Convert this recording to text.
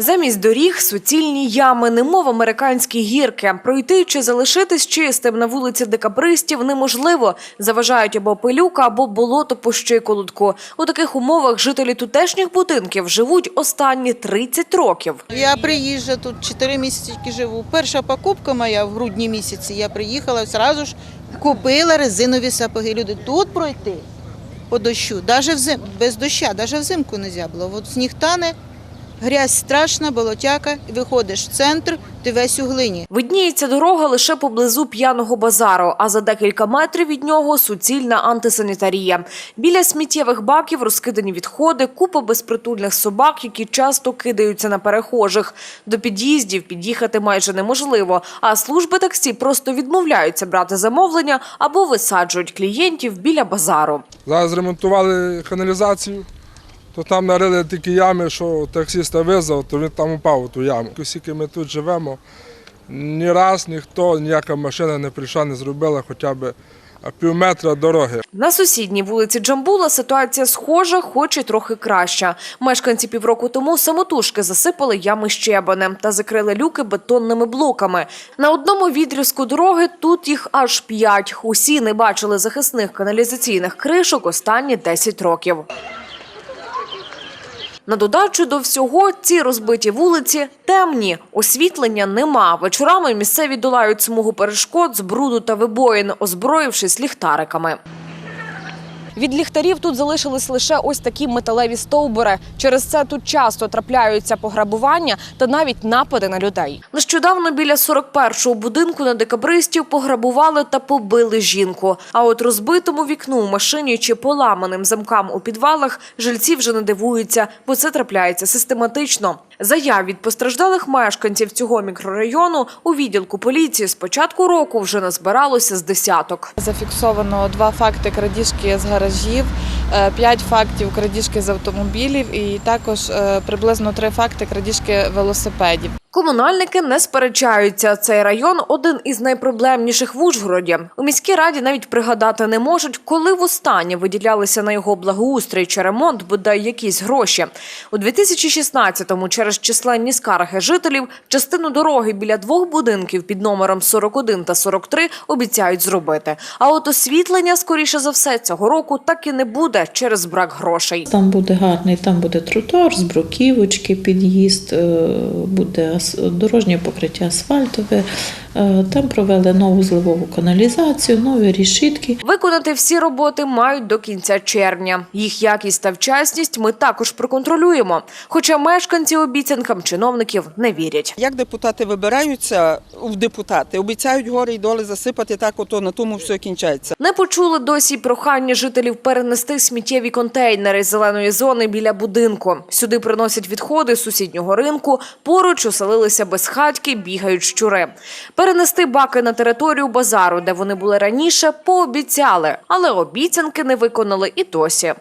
Замість доріг суцільні ями, немов американські гірки. Пройти чи залишитись чистим на вулиці декабристів неможливо. Заважають або пилюка, або болото по щиколотку. У таких умовах жителі тутешніх будинків живуть останні 30 років. Я приїжджа тут 4 місяці живу. Перша покупка моя в грудні місяці. Я приїхала одразу ж купила резинові сапоги. Люди тут пройти по дощу, навіть без доща, навіть взимку не можна було. От сніг тане, грязь страшна, болотяка, виходиш в центр, ти весь у глині. Видніється дорога лише поблизу п'яного базару, а за декілька метрів від нього суцільна антисанітарія. Біля сміттєвих баків розкидані відходи, купа безпритульних собак, які часто кидаються на перехожих. До під'їздів під'їхати майже неможливо, а служби таксі просто відмовляються брати замовлення або висаджують клієнтів біля базару. Зараз ремонтували каналізацію, то там нарили такі ями, що таксиста визвав, то він там упав у ту яму. Оскільки ми тут живемо, ні раз ніхто, ніяка машина не прийшла, не зробила хоча б пів метра дороги. На сусідній вулиці Джамбула ситуація схожа, хоч і трохи краща. Мешканці півроку тому самотужки засипали ями щебенем та закрили люки бетонними блоками. На одному відрізку дороги тут їх аж п'ять. Усі не бачили захисних каналізаційних кришок останні 10 років. На додачу до всього ці розбиті вулиці темні, освітлення нема. Вечорами місцеві долають смугу перешкод з бруду та вибоїн, озброївшись ліхтариками. Від ліхтарів тут залишились лише ось такі металеві стовбури. Через це тут часто трапляються пограбування та навіть напади на людей. Нещодавно біля 41-го будинку на декабристів пограбували та побили жінку. А от розбитому вікну у машині чи поламаним замкам у підвалах жильці вже не дивуються, бо це трапляється систематично. Заяв від постраждалих мешканців цього мікрорайону у відділку поліції з початку року вже назбиралося з десяток. Зафіксовано два факти крадіжки з гаражів, е, п'ять фактів крадіжки з автомобілів і також е, приблизно три факти крадіжки велосипедів. Комунальники не сперечаються. Цей район один із найпроблемніших в Ужгороді. У міській раді навіть пригадати не можуть, коли востаннє виділялися на його благоустрій чи ремонт бодай якісь гроші. У 2016-му через численні скарги жителів частину дороги біля двох будинків під номером 41 та 43 обіцяють зробити. А от освітлення, скоріше за все, цього року так і не буде через брак грошей. Там буде гарний, там буде тротуар з бруківочки, під'їзд, е, буде дорожнє покриття асфальтове. Е, Там провели нову зливову каналізацію, нові рішітки. Виконати всі роботи мають до кінця червня. Їх якість та вчасність ми також проконтролюємо. Хоча мешканці обіцянкам чиновників не вірять. Як депутати вибираються в депутати, обіцяють гори й доли засипати так, ото на тому все кінчається. Не почули досі прохання жителів перенести сміттєві контейнери з зеленої зони біля будинку. Сюди приносять відходи з сусіднього ринку. Поруч оселилися безхатьки, бігають щури. Перенести баки на територію базару, де вони були раніше, пообіцяли, але обіцянки не виконали і досі.